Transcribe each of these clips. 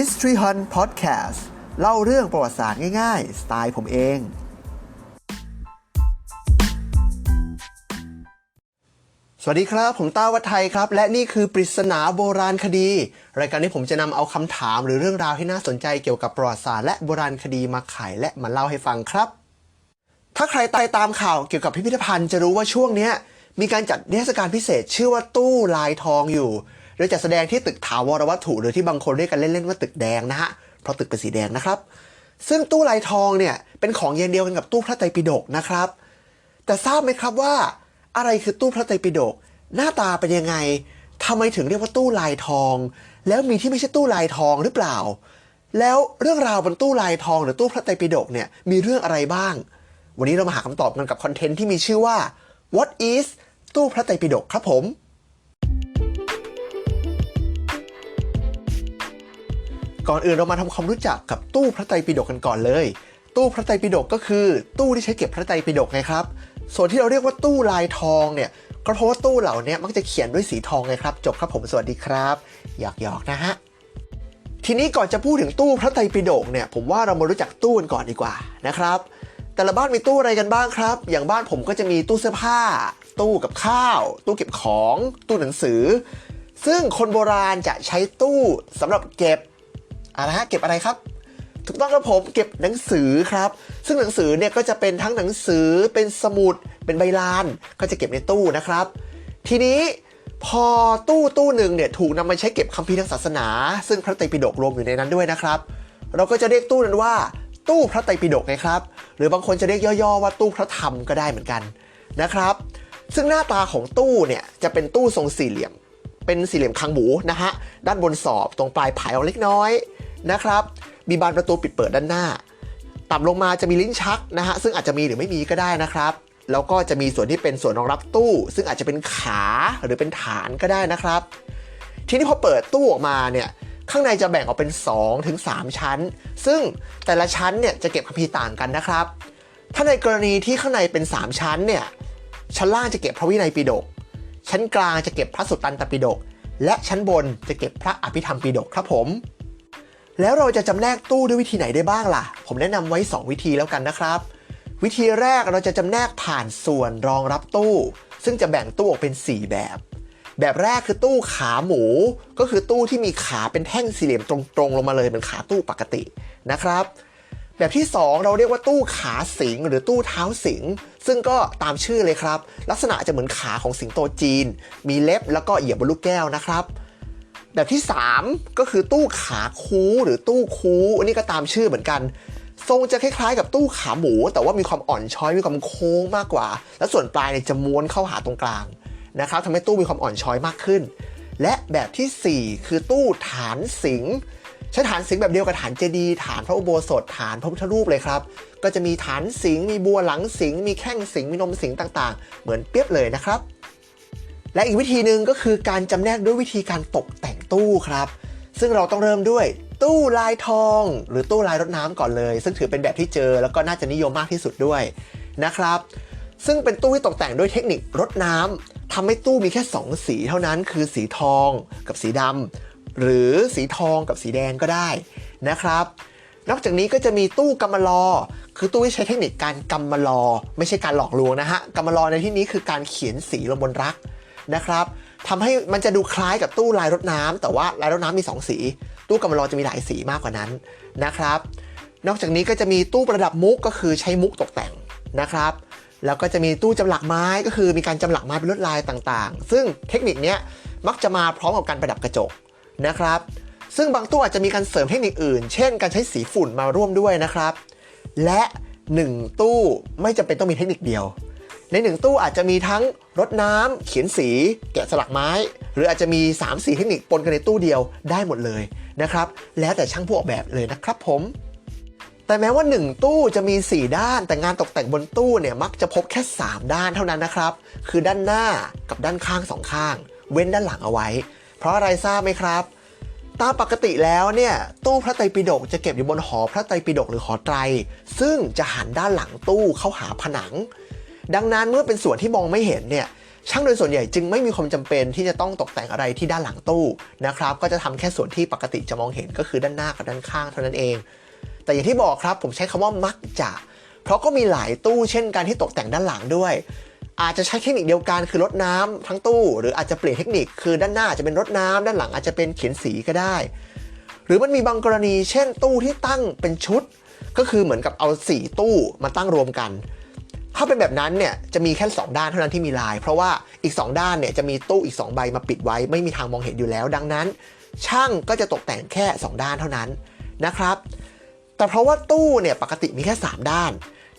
History Hunt Podcast เล่าเรื่องประวัติศาสตร์ง่ายๆ สไตล์ผมเอง สวัสดีครับ ผมต้าวัฒไทยครับ และนี่คือปริศนาโบราณคดี รายการนี้ผมจะนำเอาคำถามหรือเรื่องราวที่น่าสนใจเกี่ยวกับประวัติศาสตร์และโบราณคดีมาไขและมาเล่าให้ฟังครับ ถ้าใครตายตามข่าวเกี่ยวกับพิพิธภัณฑ์จะรู้ว่าช่วงนี้มีการจัดนิทรรศการพิเศษชื่อว่าตู้ลายทองอยู่ โดยจัดแสดงที่ตึกถาวรวัตถุหรือที่บางคนเรียกกันเล่นๆว่าตึกแดงนะฮะเพราะตึกเป็นสีแดงนะครับ ซึ่งตู้ลายทองเนี่ยเป็นของเย็นเดียวกันกับตู้พระไตรปิฎกนะครับ แต่ทราบไหมครับว่า อะไรคือตู้พระไตรปิฎกหน้าตาเป็นยังไงทำไมถึงเรียกว่าตู้ลายทอง แล้วมีที่ไม่ใช่ตู้ลายทองหรือเปล่า แล้วเรื่องราวบนตู้ลายทองหรือตู้พระไตรปิฎกเนี่ยมีเรื่องอะไรบ้าง วันนี้เรามาหาคำตอบกันกับคอนเทนต์ที่มีชื่อว่า What is ตู้พระไตรปิฎกครับผม ก่อนอื่นเรามาทำความรู้จักกับตู้พระไตรปิฎกกันก่อนเลย ตู้พระไตรปิฎกก็คือ ตู้ที่ใช้เก็บพระไตรปิฎกไงครับ ส่วนที่เราเรียกว่าตู้ลายทองเนี่ยก็เพราะว่าตู้เหล่านี้มักจะเขียนด้วยสีทองไงครับ จบครับผมสวัสดีครับหยอกหยอกๆนะฮะทีนี้ก่อนจะพูดถึงตู้พระไตรปิฎกเนี่ยผมว่าเรามารู้จักตู้กันก่อนดีกว่านะครับ แต่ละบ้านมีตู้อะไรกันบ้างครับ อย่างบ้านผมก็จะมีตู้เสื้อผ้า ตู้กับข้าว ตู้เก็บของ ตู้หนังสือ ซึ่งคนโบราณจะใช้ตู้สำหรับเก็บ อะไรฮะเก็บอะไรครับ ถูกต้องครับผมเก็บหนังสือครับ ซึ่งหนังสือเนี่ยก็จะเป็นทั้งหนังสือเป็นสมุด เป็นใบลาน ก็จะเก็บในตู้นะครับ ทีนี้พอตู้ตู้หนึ่งเนี่ยถูกนำมาใช้เก็บคัมภีร์ทางศาสนา ซึ่งพระไตรปิฎกรวมอยู่ในนั้นด้วยนะครับ เราก็จะเรียกตู้นั้นว่า ตู้พระไตรปิฎกไงครับ หรือบางคนจะเรียกย่อๆว่าตู้พระธรรมก็ได้เหมือนกันนะครับ ซึ่งหน้าตาของตู้เนี่ยจะเป็นตู้ทรงสี่เหลี่ยม เป็นสี่เหลี่ยมคางหมูนะฮะด้านบนสอบตรงปลายผายออกเล็กน้อย นะครับ มีบานประตูปิดเปิดด้านหน้า ต่ำลงมาจะมีลิ้นชักนะฮะ ซึ่งอาจจะมีหรือไม่มีก็ได้นะครับ แล้วก็จะมีส่วนที่เป็นส่วนรองรับตู้ ซึ่งอาจจะเป็นขาหรือเป็นฐานก็ได้นะครับ ทีนี้พอเปิดตู้ออกมาเนี่ย ข้างในจะแบ่งออกเป็น2ถึง3ชั้น ซึ่งแต่ละชั้นเนี่ยจะเก็บคัมภีร์ต่างกันนะครับ ถ้าในกรณีที่ข้างในเป็น 3 ชั้นเนี่ย ชั้นล่างจะเก็บพระวินัยปิฎก ชั้นกลางจะเก็บพระสุตตันตปิฎก และชั้นบนจะเก็บพระอภิธรรมปิฎกครับผม แล้วเราจะจำแนกตู้ด้วยวิธีไหนได้บ้างล่ะ ผมแนะนำไว้ 2 วิธีแล้วกันนะครับ วิธีแรกเราจะจำแนกผ่านส่วนรองรับตู้ ซึ่งจะแบ่งตู้ออกเป็น 4 แบบ แบบแรกคือตู้ขาหมู ก็คือตู้ที่มีขาเป็นแท่งสี่เหลี่ยมตรงๆ ลงมาเลยเหมือนขาตู้ปกตินะครับ แบบที่ 2 เราเรียกว่าตู้ขาสิงหรือตู้เท้าสิง ซึ่งก็ตามชื่อเลยครับ ลักษณะจะเหมือนขาของสิงโตจีน มีเล็บแล้วก็เหยียบบนลูกแก้วนะครับ แบบที่ 3 ก็คือตู้ขาคูหรือตู้คูอันนี้ก็ตามชื่อเหมือนกัน ทรงจะคล้ายๆกับตู้ขาหมู แต่ว่ามีความอ่อนช้อยมีความโค้งมากกว่า และส่วนปลายเนี่ยจะม้วนเข้าหาตรงกลางนะครับทำให้ตู้มีความอ่อนช้อยมากขึ้น และแบบทีสี่4 คือตู้ฐานสิงใช้ฐานสิงแบบเดียวกับฐานเจดีย์ฐานพระอุโบสถฐานพระพุทธรูปเลยครับ ก็จะมีฐานสิงมีบัวหลังสิงมีแข้งสิงมีนมสิงต่างๆ เหมือนเปียบเลยนะครับ และอีกวิธีหนึ่งก็คือการจำแนกด้วยวิธีการตกแต่งตู้ครับ ซึ่งเราต้องเริ่มด้วยตู้ลายทอง หรือตู้ลายรถน้ำก่อนเลย ซึ่งถือเป็นแบบที่เจอแล้วก็น่าจะนิยมมากที่สุดด้วยนะครับ ซึ่งเป็นตู้ที่ตกแต่งด้วยเทคนิครดน้ำทำให้ตู้มีแค่ 2 สีเท่านั้นคือสีทองกับสีดำหรือสีทองกับสีแดงก็ได้นะครับ นอกจากนี้ก็จะมีตู้กำมะลอ คือตู้ที่ใช้เทคนิคการกำมะลอ ไม่ใช่การหลอกลวงนะฮะกำมะลอในที่นี้คือการเขียนสีลงบนรัก นะครับทำให้มันจะดูคล้ายกับตู้ลายรถน้ำแต่ว่าลายรถน้ำมี 2 สี ตู้กำมะลอจะมีหลายสีมากกว่านั้นนะครับ นอกจากนี้ก็จะมีตู้ประดับมุกก็คือใช้มุกตกแต่งนะครับ แล้วก็จะมีตู้จำหลักไม้ก็คือมีการจำหลักไม้เป็นลวดลายต่างๆ ซึ่งเทคนิคนี้มักจะมาพร้อมกับการประดับกระจกนะครับซึ่งบางตู้อาจจะมีการเสริมเทคนิคอื่น เช่น การใช้สีฝุ่นมาร่วมด้วยนะครับ และ 1 ตู้ไม่จำเป็นต้องมีเทคนิคเดียว ใน 1 ตู้อาจจะมีทั้งรดน้ำเขียนสี แกะสลักไม้ หรืออาจจะมี 3 4 เทคนิคปนกันในตู้เดียวได้หมดเลยนะครับ แล้วแต่ช่างผู้ออกแบบเลยนะครับผมแต่แม้ว่า 1 ตู้จะมี 4 ด้าน แต่งานตกแต่งบนตู้เนี่ยมักจะพบแค่ 3 ด้านเท่านั้นนะครับ คือด้านหน้ากับด้านข้างสองข้าง เว้นด้านหลังเอาไว้ เพราะอะไรทราบไหมครับ ตามปกติแล้วเนี่ยตู้พระไตรปิฎกจะเก็บอยู่บนหอพระไตรปิฎกหรือหอไตร ซึ่งจะหันด้านหลังตู้เข้าหาผนัง ดังนั้นเมื่อเป็นส่วนที่มองไม่เห็นเนี่ยช่างโดยส่วนใหญ่จึงไม่มีความจำเป็นที่จะต้องตกแต่งอะไรที่ด้านหลังตู้นะครับก็จะทำแค่ส่วนที่ปกติจะมองเห็นก็คือด้านหน้ากับด้านข้างเท่านั้นเอง แต่อย่างที่บอกครับผมใช้คำว่ามักจะเพราะก็มีหลายตู้เช่นการที่ตกแต่งด้านหลังด้วย อาจจะใช้เทคนิคเดียวกันคือรดน้ำทั้งตู้ หรืออาจจะเปลี่ยนเทคนิคคือด้านหน้าอาจจะเป็นรดน้ำด้านหลังอาจจะเป็นเขียนสีก็ได้ หรือมันมีบางกรณี เช่น ตู้ที่ตั้งเป็นชุด ก็คือเหมือนกับเอาสีตู้มาตั้งรวมกัน ถ้าเป็นแบบนั้นเนี่ยจะมีแค่2ด้านเท่านั้นที่มีลาย เพราะว่าอีก 2 ด้านเนี่ยจะมีตู้อีก 2 ใบมาปิดไว้ ไม่มีทางมองเห็นอยู่แล้ว ดังนั้น ช่างก็จะตกแต่งแค่ 2 ด้านเท่านั้นนะครับ แต่เพราะว่าตู้เนี่ยปกติมีแค่ 3 ด้าน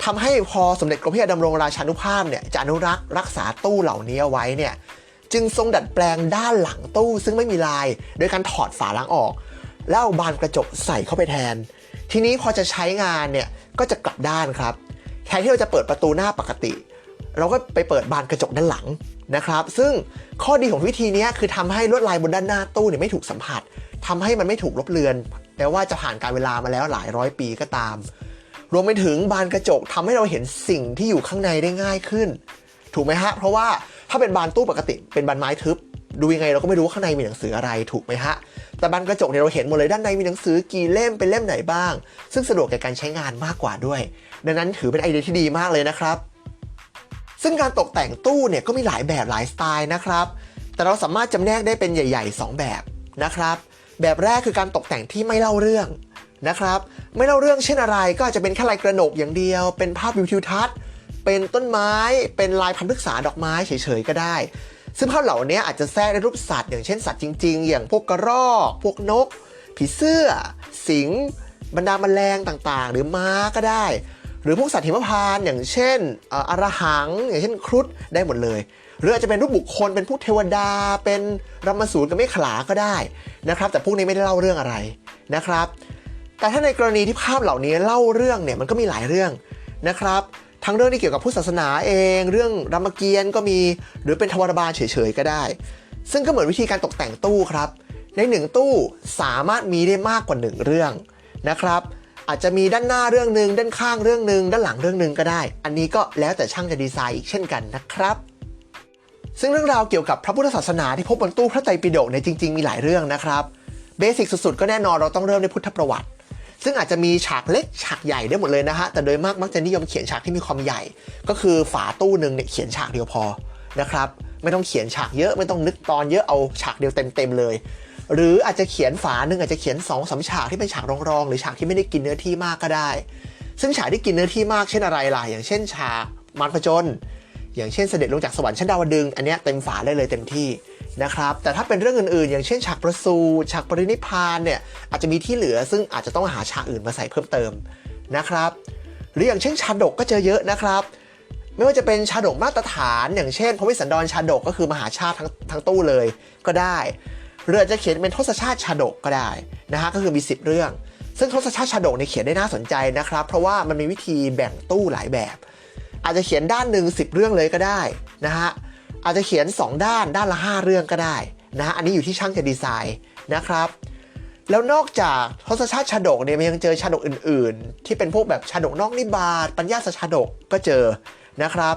ทำให้พอสมเด็จกรมพระยาดำรงราชานุภาพเนี่ยจะอนุรักษ์รักษาตู้เหล่านี้เอาไว้เนี่ยจึงทรงดัดแปลงด้านหลังตู้ซึ่งไม่มีลาย โดยการถอดฝาล้างออก แล้วเอาบานกระจกใส่เข้าไปแทน ทีนี้พอจะใช้งานเนี่ยก็จะกลับด้านครับ แทนที่เราจะเปิดประตูหน้าปกติ เราก็ไปเปิดบานกระจกด้านหลังนะครับ ซึ่งข้อดีของวิธีนี้คือทำให้ลวดลายบนด้านหน้าตู้เนี่ยไม่ถูกสัมผัสทำให้มันไม่ถูกลบเลือนแม้ว่าจะผ่านการเวลามาแล้วหลายร้อยปีก็ตาม รวมไปถึงบานกระจกทำให้เราเห็นสิ่งที่อยู่ข้างในได้ง่ายขึ้น ถูกไหมฮะ เพราะว่าถ้าเป็นบานตู้ปกติ เป็นบานไม้ทึบ ดูยังไงเราก็ไม่รู้ว่าข้างในมีหนังสืออะไรถูกไหมฮะ แต่บานกระจกเนี่ยเราเห็นหมดเลยด้านในมีหนังสือกี่เล่มเป็นเล่มไหนบ้าง ซึ่งสะดวกแก่การใช้งานมากกว่าด้วย ดังนั้นถือเป็นไอเดียที่ดีมากเลยนะครับ ซึ่งการตกแต่งตู้เนี่ยก็มีหลายแบบหลายสไตล์นะครับ แต่เราสามารถจำแนกได้เป็นใหญ่ ๆ 2 แบบนะครับ แบบแรกคือการตกแต่งที่ไม่เล่าเรื่องนะครับ ไม่เล่าเรื่องเช่นอะไรก็อาจจะเป็นแค่ลายกระหนกอย่างเดียว เป็นภาพวิวทิวทัศน์เป็นต้นไม้ เป็นลายพันธุ์พฤกษาดอกไม้เฉยๆก็ได้ ซึ่งภาพเหล่านี้อาจจะแทรกในรูปสัตว์อย่างเช่นสัตว์จริง ๆ อย่างพวกกระรอก พวกนก ผีเสื้อ สิงห์บรรดาแมลงต่างๆ หรือม้าก็ได้ หรือพวกสัตว์หิมพานต์อย่างเช่นอ่ออรหัง อย่างเช่นครุฑได้หมดเลย หรืออาจจะเป็นรูปบุคคลเป็นพวกเทวดา เป็นรัมสูรกับเมฆขลาก็ได้นะครับแต่พวกนี้ไม่ได้เล่าเรื่องอะไรนะครับ แต่ถ้าในกรณีที่ภาพเหล่านี้เล่าเรื่องเนี่ยมันก็มีหลายเรื่องนะครับ ทั้งเรื่องที่เกี่ยวกับพุทธศาสนาเอง เรื่องรามเกียรติ์ก็มี หรือเป็นทวารบาลเฉยๆก็ได้ ซึ่งก็เหมือนวิธีการตกแต่งตู้ครับ ในหนึ่งตู้สามารถมีได้มากกว่าหนึ่งเรื่องนะครับ อาจจะมีด้านหน้าเรื่องหนึ่งด้านข้างเรื่องหนึ่งด้านหลังเรื่องหนึ่งก็ได้ อันนี้ก็แล้วแต่ช่างจะดีไซน์อีกเช่นกันนะครับ ซึ่งเรื่องราวเกี่ยวกับพระพุทธศาสนาที่พบบนตู้พระไตรปิฎกเนี่ยจริงๆมีหลายเรื่องนะครับเบสิกสุดๆก็แน่นอนเราต้องเริ่มด้วยพุทธประวัติ ซึ่งอาจจะมีฉากเล็กฉากใหญ่ได้หมดเลยนะฮะ แต่โดยมากมักจะนิยมเขียนฉากที่มีความใหญ่ ก็คือฝาตู้หนึ่งเนี่ยเขียนฉากเดียวพอนะครับไม่ต้องเขียนฉากเยอะไม่ต้องนึกตอนเยอะเอาฉากเดียวเต็มๆเลย หรืออาจจะเขียนฝาหนึ่งอาจจะเขียน2อสาฉากที่เป็นฉากรองๆ หรือฉากที่ไม่ได้กินเนื้อที่มากก็ได้ ซึ่งฉากที่กินเนื้อที่มากเช่นอะไรล่ะอย่างเช่นฉากมารพจนอย่างเช่นเสด็จลงจากสวรรค์ชั้นดาวดึงอันนี้เต็มฝาได้เลยเต็มที่ นะครับ แต่ถ้าเป็นเรื่องอื่นๆ อย่างเช่นฉากประสูติฉากปรินิพานเนี่ยอาจจะมีที่เหลือซึ่งอาจจะต้องหาฉากอื่นมาใส่เพิ่มเติมนะครับ หรืออย่างเช่นชาดกก็เจอเยอะนะครับ ไม่ว่าจะเป็นชาดกมาตรฐาน อย่างเช่นพระวิสันดรชาดกก็คือมหาชาติทั้งทั้งตู้เลยก็ได้หรือจจะเขียนเป็นทศชาติชาดกก็ได้นะฮะก็คือมี 10 เรื่อง ซึ่งทศชาติชาดกเนี่ยเขียนได้น่าสนใจนะครับ เพราะว่ามันมีวิธีแบ่งตู้หลายแบบ อาจจะเขียนด้านหนึ่ง10 เรื่องเลยก็ได้นะฮะ อาจจะเขียน 2 ด้านด้านละ 5 เรื่องก็ได้นะอันนี้อยู่ที่ช่างจะดีไซน์นะครับแล้วนอกจากทศชาติชาดกเนี่ยมันยังเจอชาดกอื่น ๆ ที่เป็นพวกแบบชาดกนอกนิบาตปัญญาสชาดกก็เจอนะครับ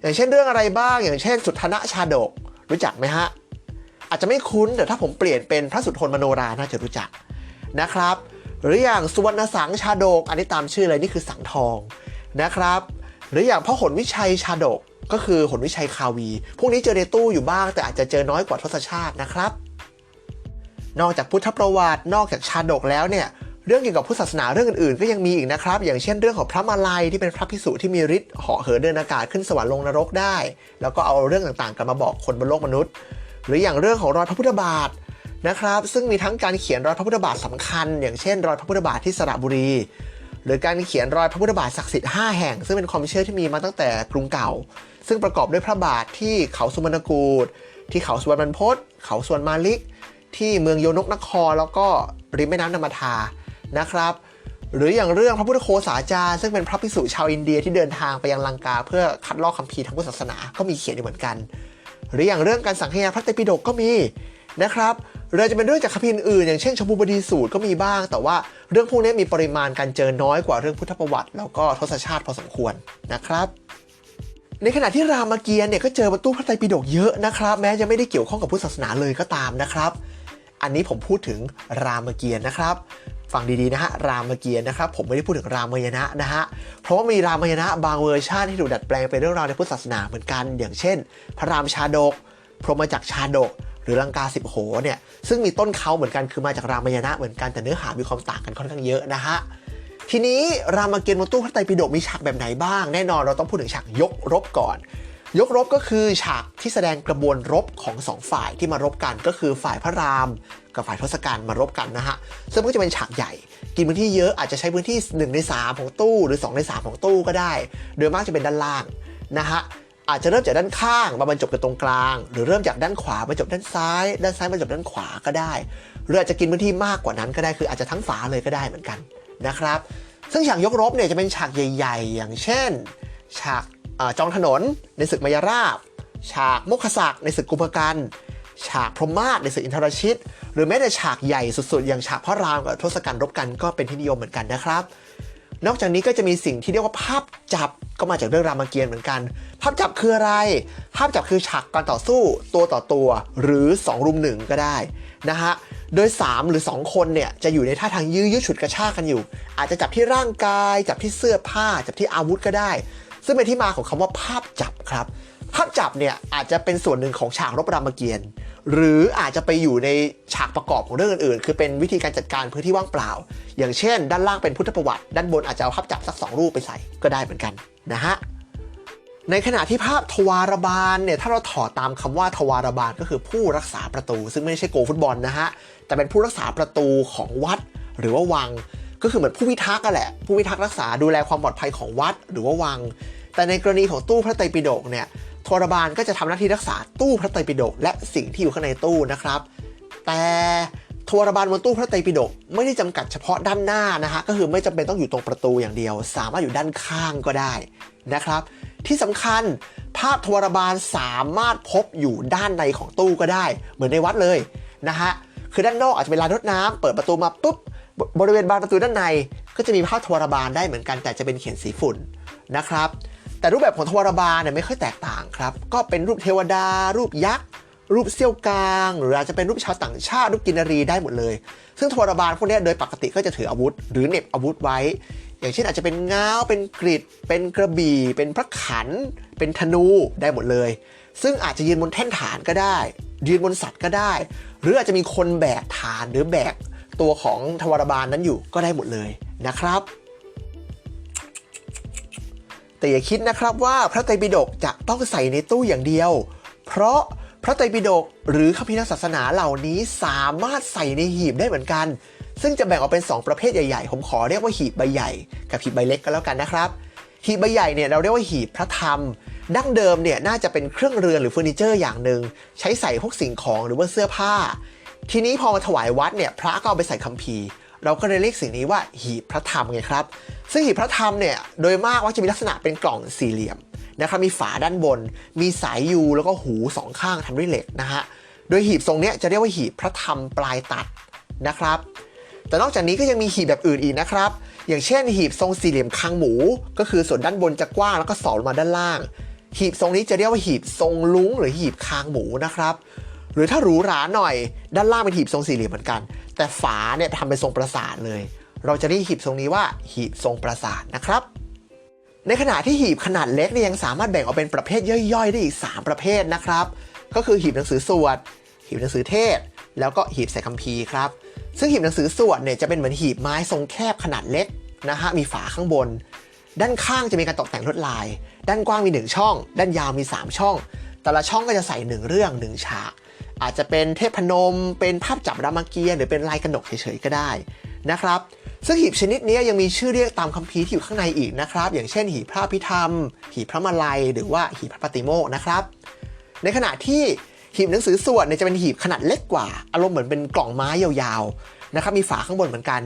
อย่างเช่นเรื่องอะไรบ้างอย่างเช่น สุทนะชาดกรู้จักไหมฮะอาจจะไม่คุ้นแต่ถ้าผมเปลี่ยนเป็นพระสุทธนมโนราน่าจะรู้จักนะครับ หรืออย่างสุวรรณสังชาดก อันนี้ตามชื่อเลยนี่คือสังทองนะครับ หรืออย่างพระหนวิชัยชาดก ก็คือหนวิชัยคาวี พวกนี้เจอในตู้อยู่บ้าง แต่อาจจะเจอน้อยกว่าทศชาตินะครับ นอกจากพุทธประวัติ นอกจากชาดกแล้วเนี่ยเรื่องเกี่ยวกับพุทธศาสนาเรื่องอื่นๆ ก็ยังมีอีกนะครับ อย่างเช่นเรื่องของพระมาลัยที่เป็นพระพิสุที่มีฤทธิ์เหาะเหินเดินอากาศขึ้นสวรรค์ลงนรกได้ แล้วก็เอาเรื่องต่างๆกลับมาบอกคนบนโลกมนุษย์ หรืออย่างเรื่องของรอยพระพุทธบาทนะครับ ซึ่งมีทั้งการเขียนรอยพระพุทธบาทสำคัญ อย่างเช่น รอยพระพุทธบาทที่สระบุรี หรือการเขียนรอยพระพุทธบาทศักดิ์สิทธิ์5แห่ง ซึ่งเป็นความเชื่อที่มีมาตั้งแต่กรุงเก่า ซึ่งประกอบด้วยพระบาทที่เขาสุวรรณกูฏที่เขาสุวรรณบรรพตเขาสวนมาลิก ที่เมืองโยนกนคร แล้วก็ริมแม่น้ำนามทานะครับ หรืออย่างเรื่องพระพุทธโคสาจารย์ซึ่งเป็นพระภิกษุชาวอินเดียที่เดินทางไปยังลังกา เพื่อคัดลอกคัมภีร์ทางพุทธศาสนาก็มีเขียนอยู่เหมือนกัน หรืออย่างเรื่องการสังคายพระไตปิฎกก็มีนะครับ หรือจะเป็นเรื่องจากคัมภีร์อื่นอย่างเช่นชมพูบดีสูตรก็มีบ้าง แต่ว่าเรื่องพวกนี้มีปริมาณการเจอน้อยกว่าเรื่องพุทธประวัติ แล้วก็ทศชาติพอสมควรนะครับในขณะที่รามเกียรติ์เนี่ยก็เจอบนตู้พระไตรปิฎกเยอะนะครับ แม้จะไม่ได้เกี่ยวข้องกับพุทธศาสนาเลยก็ตามนะครับ อันนี้ผมพูดถึงรามเกียรติ์นะครับฟังดีๆนะฮะรามเกียรติ์นะครับ ผมไม่ได้พูดถึงรามายณะนะฮะเพราะว่ามีรามายณะบางเวอร์ชันที่ถูกดัดแปลงเป็นเรื่องราวในพุทธศาสนาเหมือนกัน อย่างเช่น พระรามชาดก พรหมจักรชาดกหรือลังกาสิบโหเนี่ยซึ่งมีต้นเขาเหมือนกันคือมาจากรามายณะเหมือนกันแต่เนื้อหามีความต่างกันค่อนข้างเยอะนะฮะทีนี้รามเกียรติ์บนตู้พระไตรปิฎกมีฉากแบบไหนบ้าง แน่นอนเราต้องพูดถึงฉากยกรบก่อน ยกรบก็คือฉากที่แสดงกระบวนรบของสองฝ่ายที่มารบกันก็คือฝ่ายพระรามกับฝ่ายทศกัณฐ์มารบกันนะฮะซึ่งก็จะเป็นฉากใหญ่ กินพื้นที่เยอะอาจจะใช้พื้นที่ 1 ใน 3 ของตู้หรือ 2 ใน 3 ของตู้ก็ได้ โดยมากจะเป็นด้านล่างนะฮะ อาจจะเริ่มจากด้านข้างมาบรรจบกันตรงกลาง หรือเริ่มจากด้านขวาบรรจบด้านซ้าย ด้านซ้ายบรรจบด้านขวาก็ได้ หรืออาจจะกินพื้นที่มากกว่านั้นก็ได้คืออาจจะทั้งฝาเลยก็ได้เหมือนกันนะครับ ซึ่งฉากยกรบเนี่ยจะเป็นฉากใหญ่ ๆ อย่างเช่น ฉากเอ่อจองถนนในศึกมายาราบ ฉากมุขศักในศึกกุมภกันฉากพรหมาศในศึกอินทรชิต หรือแม้แต่ฉากใหญ่สุดๆ อย่างฉากพระรามกับทศกัณฐ์รบกันก็เป็นที่นิยมเหมือนกันนะครับ นอกจากนี้ก็จะมีสิ่งที่เรียกว่าภาพจับก็มาจากเรื่องรามเกียรติ์เหมือนกัน ภาพจับคืออะไร ภาพจับคือฉากการต่อสู้ตัวต่อตัวหรือ2รุมหนึ่งก็ได้นะฮะโดย 3 หรือ 2 คนเนี่ยจะอยู่ในท่าทางยื้อยุดฉุดกระชากกันอยู่ อาจจะจับที่ร่างกาย จับที่เสื้อผ้า จับที่อาวุธก็ได้ ซึ่งเป็นที่มาของคำว่าภาพจับครับ ภาพจับเนี่ยอาจจะเป็นส่วนหนึ่งของฉากรบรามเกียรติ์ หรืออาจจะไปอยู่ในฉากประกอบของเรื่องอื่นๆ คือเป็นวิธีการจัดการพื้นที่ว่างเปล่า อย่างเช่น ด้านล่างเป็นพุทธประวัติ ด้านบนอาจจะเอาภาพจับสักสองรูปไปใส่ก็ได้เหมือนกันนะฮะ ในขณะที่ภาพทวารบาลเนี่ยถ้าเราถอดตามคำว่าทวารบาลก็คือผู้รักษาประตู ซึ่งไม่ใช่โกฟุตบอลนะฮะ แต่เป็นผู้รักษาประตูของวัดหรือว่าวัง ก็คือเหมือนผู้พิทักษ์ก็แหละ ผู้พิทักษ์รักษาดูแลความปลอดภัยของวัดหรือว่าวัง แต่ในกรณีของตู้พระไตรปิฎกเนี่ย ทวารบาลก็จะทำหน้าที่รักษาตู้พระไตรปิฎกและสิ่งที่อยู่ข้างในตู้นะครับ แต่ทวารบาลบนตู้พระไตรปิฎกไม่ได้จำกัดเฉพาะด้านหน้านะฮะก็คือไม่จำเป็นต้องอยู่ตรงประตูอย่างเดียว สามารถอยู่ด้านข้างก็ได้นะครับ ที่สำคัญภาพทวารบาลสามารถพบอยู่ด้านในของตู้ก็ได้ เหมือนในวัดเลยนะฮะคือด้านนอกอาจจะเป็นลานรดน้ำเปิดประตูมาปุ๊บบริเวณบานประตูด้านใน ก็จะมีภาพทวารบาลได้เหมือนกันแต่จะเป็นเขียนสีฝุ่นนะครับ แต่รูปแบบของทวารบาลเนี่ยไม่ค่อยแตกต่างครับ ก็เป็นรูปเทวดา รูปยักษ์ รูปเซี่ยวกลาง หรืออาจจะเป็นรูปชาวต่างชาติ รูปกินรีได้หมดเลย ซึ่งทวารบาลพวกนี้โดยปกติก็จะถืออาวุธ หรือเหน็บอาวุธไว้ อย่างเช่นอาจจะเป็นง้าว เป็นกริด เป็นกระบี่ เป็นพระขัน เป็นธนูได้หมดเลย ซึ่งอาจจะยืนบนแท่นฐานก็ได้ ยืนบนสัตว์ก็ได้ หรืออาจจะมีคนแบกฐานหรือแบกตัวของทวารบาลนั้นอยู่ก็ได้หมดเลยนะครับ แต่อย่าคิดนะครับว่าพระไตรปิฎกจะต้องใส่ในตู้อย่างเดียว เพราะพระไตรปิฎกหรือคัมภีร์ทางศาสนาเหล่านี้สามารถใส่ในหีบได้เหมือนกัน ซึ่งจะแบ่งออกเป็น 2 ประเภทใหญ่ๆ ผมขอเรียกว่าหีบใบใหญ่ กับหีบใบเล็กก็แล้วกันนะครับ หีบใบใหญ่เนี่ยเราเรียกว่าหีบพระธรรม ดั้งเดิมเนี่ยน่าจะเป็นเครื่องเรือนหรือเฟอร์นิเจอร์อย่างหนึ่งใช้ใส่พวกสิ่งของหรือว่าเสื้อผ้า ทีนี้พอมาถวายวัดเนี่ยพระก็เอาไปใส่คัมภีร์ เราก็เลยเรียกสิ่งนี้ว่าหีบพระธรรมไงครับ ซึ่งหีบพระธรรมเนี่ยโดยมากว่าจะมีลักษณะเป็นกล่องสี่เหลี่ยมนะครับมีฝาด้านบน มีสายยูแล้วก็หูสองข้างทำด้วยเหล็กนะฮะโดยหีบทรงนี้จะเรียกว่าหีบพระธรรมปลายตัดนะครับ แต่นอกจากนี้ก็ยังมีหีบแบบอื่นอีกนะครับ อย่างเช่น หีบทรงสี่เหลี่ยมคางหมู ก็คือส่วนด้านบนจะกว้างแล้วก็สอดลงมาด้านล่าง หีบทรงนี้จะเรียกว่าหีบทรงลุงหรือหีบคางหมูนะครับ หรือถ้าหรูหราหน่อย ด้านล่างเป็นหีบทรงสี่เหลี่ยมเหมือนกัน แต่ฝาเนี่ยทำเป็นทรงปราสาทเลย เราจะเรียกหีบทรงนี้ว่าหีบทรงปราสาทนะครับ ในขณะที่หีบขนาดเล็กเนี่ยยังสามารถแบ่งออกเป็นประเภทย่อยๆ ได้อีก 3 ประเภทนะครับ ก็คือหีบหนังสือสวด หีบหนังสือเทศ แล้วก็หีบใส่คัมภีร์ครับ ซึ่งหีบหนังสือสวดเนี่ยจะเป็นเหมือนหีบไม้ทรงแคบขนาดเล็กนะฮะมีฝาข้างบน ด้านข้างจะมีการตกแต่งลวดลาย ด้านกว้างมี 1 ช่อง ด้านยาวมี 3 ช่อง แต่ละช่องก็จะใส่ 1 เรื่อง 1 ฉาก อาจจะเป็นเทพนม เป็นภาพจับรามเกียรติ์หรือเป็นลายกระหนกเฉยๆก็ได้นะครับซึ่งหีบชนิดนี้ยังมีชื่อเรียกตามคัมภีร์ที่อยู่ข้างในอีกนะครับ อย่างเช่น หีบพระพิธรรม หีบพระมาลัย หรือว่าหีบพระปฏิโมกนะครับ ในขณะที่หีบหนังสือสวดเนี่ยจะเป็นหีบขนาดเล็กกว่า อารมณ์เหมือนเป็นกล่องไม้ยาวๆนะครับมีฝาข้างบนเหมือนกัน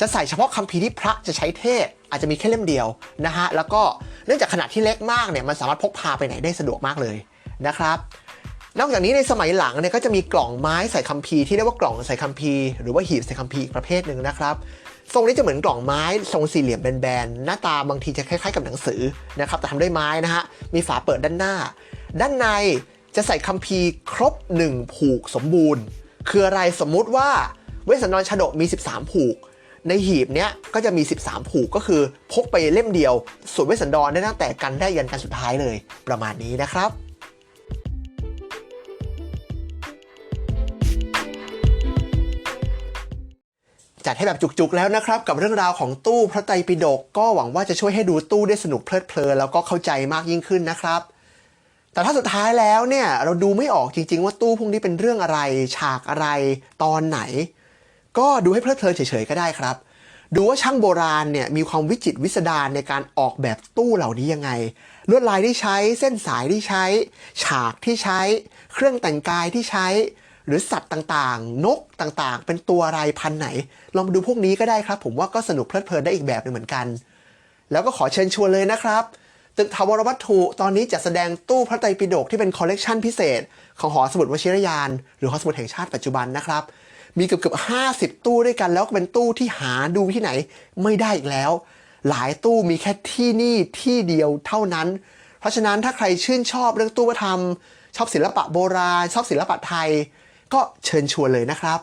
จะใส่เฉพาะคัมภีร์ที่พระจะใช้เทศอาจจะมีแค่เล่มเดียวนะฮะแล้วก็เนื่องจากขนาดที่เล็กมากเนี่ยมันสามารถพกพาไปไหนได้สะดวกมากเลยนะครับ นอกจากนี้ในสมัยหลังเนี่ยก็จะมีกล่องไม้ใส่คัมภีร์ที่เรียกว่ากล่องใส่คัมภีร์หรือว่าหีบใส่คัมภีร์อีกประเภทหนึ่งนะครับทรงนี้จะเหมือนกล่องไม้ทรงสี่เหลี่ยมแบนๆหน้าตาบางทีจะคล้ายๆกับหนังสือนะครับแต่ทำด้วยไม้นะฮะมีฝาเปิดด้านหน้า ด้านในจะใส่คัมภีร์ครบ 1 ผูกสมบูรณ์ คืออะไรสมมุติว่าเวสสันดรชาดกมี 13 ผูก ในหีบเนี้ยก็จะมี 13 ผูกก็คือพกไปเล่มเดียวส่วนเวสสันดรได้ตั้งแต่กันได้ยันกันสุดท้ายเลยประมาณนี้นะครับ จัดให้แบบจุกๆแล้วนะครับ กับเรื่องราวของตู้พระไตรปิฎกก็หวังว่าจะช่วยให้ดูตู้ได้สนุกเพลิดเพลินแล้วก็เข้าใจมากยิ่งขึ้นนะครับ แต่ถ้าสุดท้ายแล้วเนี่ยเราดูไม่ออกจริง ๆ ว่าตู้พวกนี้เป็นเรื่องอะไร ฉากอะไร ตอนไหน ก็ดูให้เพลิดเพลินเฉยๆก็ได้ครับ ดูว่าช่างโบราณเนี่ยมีความวิจิตรวิสดารในการออกแบบตู้เหล่านี้ยังไง ลวดลายที่ใช้เส้นสายที่ใช้ ฉากที่ใช้ เครื่องแต่งกายที่ใช้ หรือสัตว์ต่างๆ นกต่างๆ เป็นตัวอะไรพันไหน ลองมาดูพวกนี้ก็ได้ครับ ผมว่าก็สนุกเพลิดเพลินได้อีกแบบหนึงเหมือนกัน แล้วก็ขอเชิญชวนเลยนะครับ ตึกทาวรวัตถุตอนนี้จะแสดงตู้พระไตรปิฎกที่เป็นคอลเลกชันพิเศษ ของหอสมุดวชิรยาน หรือหอสมุดแห่งชาติปัจจุบันนะครับ มีเกือบเกือบห้าสิบตู้ด้วยกันแล้วก็เป็นตู้ที่หาดูที่ไหน ไม่ได้อีกแล้ว หลายตู้มีแค่ที่นี่ที่เดียวเท่านั้น เพราะฉะนั้นถ้าใครชื่นชอบเรื่องตู้วัฒนธรรมชอบศิลปะโบราณ ชอบศิลปะไทย ก็เชิญชวนเลยนะครับ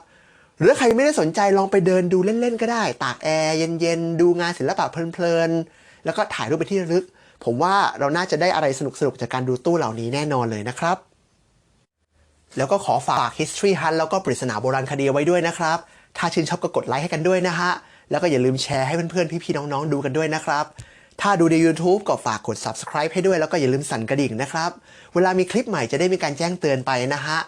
หรือใครไม่ได้สนใจลองไปเดินดูเล่นๆก็ได้ ตากแอร์เย็นๆ ดูงานศิลปะเพลินๆ แล้วก็ถ่ายรูปเป็นที่ระลึก ผมว่าเราน่าจะได้อะไรสนุกๆ จากการดูตู้เหล่านี้แน่นอนเลยนะครับ แล้วก็ขอฝาก History Hunt แล้วก็ปริศนาโบราณคดีไว้ด้วยนะครับ ถ้าชื่นชอบก็กดไลค์ให้กันด้วยนะฮะ แล้วก็อย่าลืมแชร์ให้เพื่อนๆ พี่ๆ น้องๆ ดูกันด้วยนะครับถ้าดูใน YouTube ก็ฝากกด Subscribe ให้ด้วยแล้วก็อย่าลืมสั่นกระดิ่งนะครับ เวลามีคลิปใหม่จะได้มีการแจ้งเตือนไปนะฮะ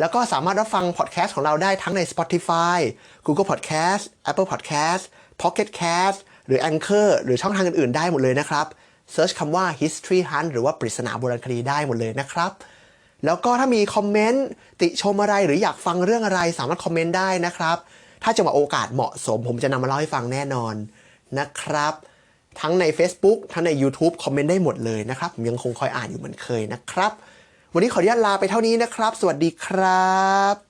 แล้วก็สามารถรับฟังพอดแคสต์ของเราได้ทั้งใน Spotify Google Podcast Apple Podcast Pocket Cast หรือ Anchor หรือช่องทางอื่น ๆ ได้หมดเลยนะครับเซิร์ชคำว่า History Hunt หรือว่าปริศนาโบราณคดีได้หมดเลยนะครับ แล้วก็ถ้ามีคอมเมนต์ติชมอะไรหรืออยากฟังเรื่องอะไรสามารถคอมเมนต์ได้นะครับ ถ้าจะมาโอกาสเหมาะสม ผมจะนำมาเล่าให้ฟังแน่นอนนะครับ ทั้งใน Facebook ทั้งใน YouTube คอมเมนต์ได้หมดเลยนะครับ ยังคงคอยอ่านอยู่เหมือนเคยนะครับ วันนี้ขออนุญาตลาไปเท่านี้นะครับ สวัสดีครับ